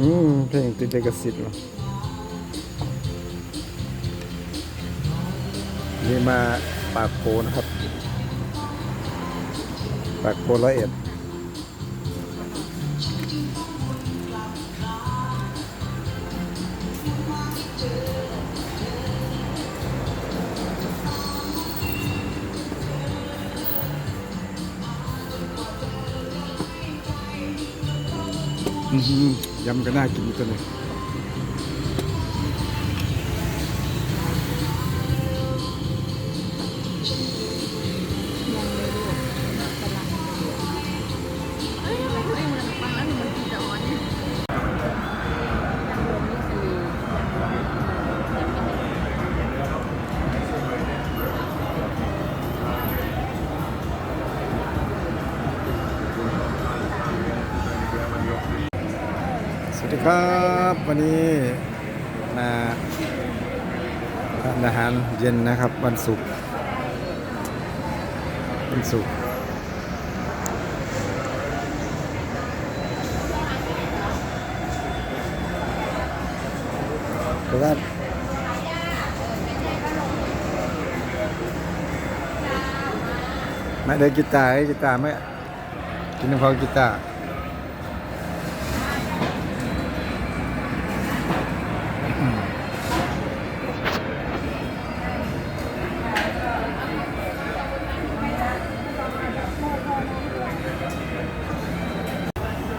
อืมเพลงติดลิขสิทธิ์เนาะนี่มาปากโพนะครับ ปากโพร้อยเอ็ดอื้อหือ ยำก็น่ากินตัวนี้ สวัสดีครับวันนี้มาทานอาหารเย็นนะครับ วันศุกร์วันศุกร์เพราะว่าไม่ได้กีตาร์กีตาร์ไม่กินน้ำพอกีตาร์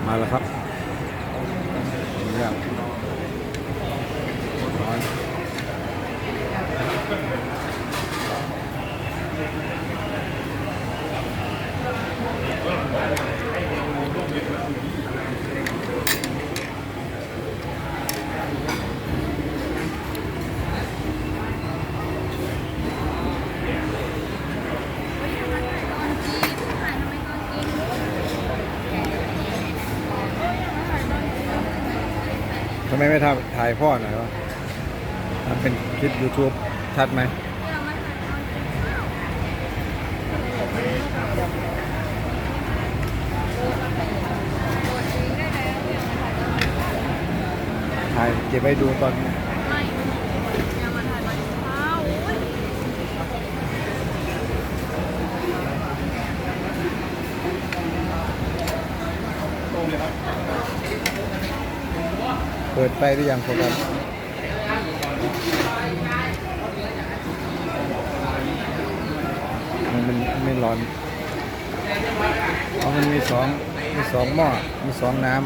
มาแล้วครับ ทำไมไม่ทำถ่ายพ่อหน่อยวะทำเป็นคลิป YouTube ชัดไหมถ่ายเก็บไว้ดูตอน ไม่อย่ามาถ่ายมาเช้าโอ้ย เปิดไปหรือยังครแกรมมันมันไม่ร้อนเพราะมันมีสองมีสองหม้อ มีสองน้ำ